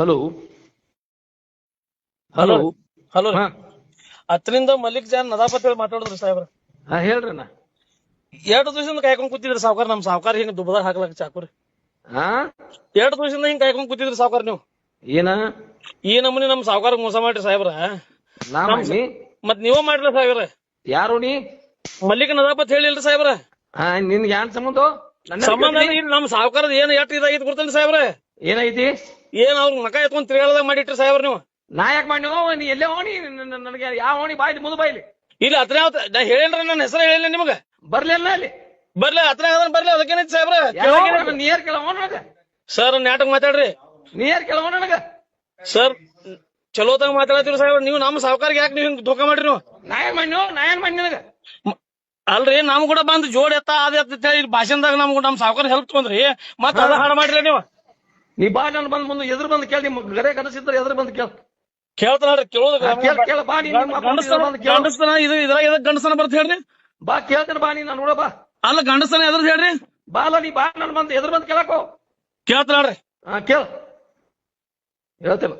Hello. Hello. Hello. ಹಾ. ಹತ್ತರಿಂದ ಮಲ್ಲಿಕ್ ಜಾನ್ ನದಾಪತ್ ಹೇಳಿ ಮಾತಾಡಿದ್ರಿ ಸಾಹೇಬ್ರ. ಹಾ ಹೇಳ್ರಿ ನಾ. ಎರಡು ದಿವಸದಿಂದ ಕಾಯ್ಕೊಂಡ್ ಕೂತಿದ್ರಿ ಸಾವ್ಕಾರ ನಮ್ ಸಾವ್ಕಾರ ಹಿಂಗ್ ದುಬ್ಬದಾಗ ಹಾಕ್ಲಕ್ ಚಾಕುರಿ. ಹಾ? ಎರಡು ದಿವಸದಿಂದ ಹಿಂಗ್ ಕಾಯ್ಕೊಂಡ್ ಕೂತಿದ್ರಿ ಸಾವ್ಕಾರ ನೀವು. ಏನ? ಈ ನಮೂನಿ ನಮ್ ಸಾವ್ಕಾರ ಮೋಸ ಮಾಡ್ರಿ ಸಾಹೇಬ್ರ. ನಾ ಮಾಡಿ ಮತ್ ನೀವೇ ಮಾಡ್ರಿ ಸಾಹೇಬ್ರ. ಯಾರು ನೀ? ಮಲ್ಲಿಕ್ ನದಾಪತ್ ಹೇಳಿಲ್ರಿ ಸಾಹೇಬ್ರ. ಹಾ ನಿನ್ಗೆ ಯಾನ್ ಸಂಬಂಧ? ಸಂಬಂಧ ನಮ್ ಸಾವ್ಕಾರದ ಏನ್ ಎಷ್ಟ್ ಇದಾಗಿತ್ತು ಗೊತ್ತೇನ್ರಿ ಸಾಹೇಬ್ರ? ಏನೈತಿ? ಏನ್ ಅವ್ರ ನಕ ಎತ್ಕೊಂಡ್ ತಿರ್ಗಾಳದಾಗ ಮಾಡಿಟ್ರಿ ಸಾಹೇಬ್ರ ನೀವು? ನಾ ಯಾಕೆ ಮಾಡಿ ನೀ ಎಲ್ಲೇ ಹೋಣಿ? ನನ್ನ- ನನಗೆ ಯಾವ ಹೋಣಿ? ಬಾಯ್ಲಿ ಮುಂದೆ ಬಾಯ್ಲಿ. ಇಲ್ಲ ಹತ್ರ ನಾ ಹೇಳೇನ್ರಿ ನನ್ನ ಹೆಸರು ಹೇಳಿಲ್ಲ ನಿಮಗ. ಬರ್ಲಿಲ್ಲ ಅಲ್ಲಿ. ಬರ್ಲಿ ಹತ್ರ ಬರ್ಲಿ ಅದಕ್ಕೇನೈತಿ ಸಾಹೇಬ್ರ? ನೀರ್ ಕೇಳೋಣ ಸರ್ ನಾಟಕ ಮಾತಾಡ್ರಿ. ನೀರ್ ಕೇಳೋಣ ನನಗ. ಸರ್ ಚಲೋತಾಗ ಮಾತಾಡತ್ತೀರಿ ಸಾಹೇಬ್ರ. ನೀವು ನಮ್ಮ ಸಾವುಕಾರಿಗೆ ಯಾಕೆ ನೀವು ಹಿಂಗ್ ಧೋಕಾ ಮಾಡ್ರಿ ನೀವು? ನಾ ಏನ್ ಮಾಡಿ ನಾ ಏನ್ ಮಾಡಿ ನಿನಗ? ಅಲ್ರಿ ನಮ್ ಕೂಡ ಬಂದ್ ಜೋಡ್ ಎತ್ತ ಅದ ಎತ್ತ ಭಾಷಣದಾಗ ನಮ್ಗ ನಮ್ ಸಾವುಕಾರ ಹೆಲ್ಪ್ ತಗೊಂಡ್ರಿ. ಮತ್ತ ಅದ ಹಾಡ ಮಾಡ್ರಿ ನೀವು. ನೀ ಬಾ ನಾನು ಬಂದ್ ಮುಂದೆ ಎದುರು ಬಂದು ಕೇಳಿ ನಿಮ್ ಗರೆ ಕನಸಿದ್ರೆ ಎದುರು ಬಂದು ಕೇಳ. ಕೇಳ್ತಾನ ಕೇಳೋದು ಕೇಳ ಕೇಳ ಬಾ ಕೇಳ. ಗಂಡಸ್ತನ ಇದು ಇದ್ರಾಗ ಎದಕ್ ಗಂಡಸ್ತನ ಬರ್ತ ಹೇಳ್ರಿ? ಬಾ ಕೇಳ್ತೇನೆ ಬಾ ನೀ ನಾನು ನೋಡ ಬಾ. ಅಲ್ಲ ಗಂಡಸನ ಎದ್ರ ಹೇಳ್ರಿ? ಬಾ ಅಲ್ಲ ನೀ ಬಾ ನನ್ ಬಂದು ಎದುರು ಬಂದು ಕೇಳಕೋ ಕೇಳ್ತಾರ ಹಾ ಕೇಳ. ಹೇಳ್ತೇನೆ.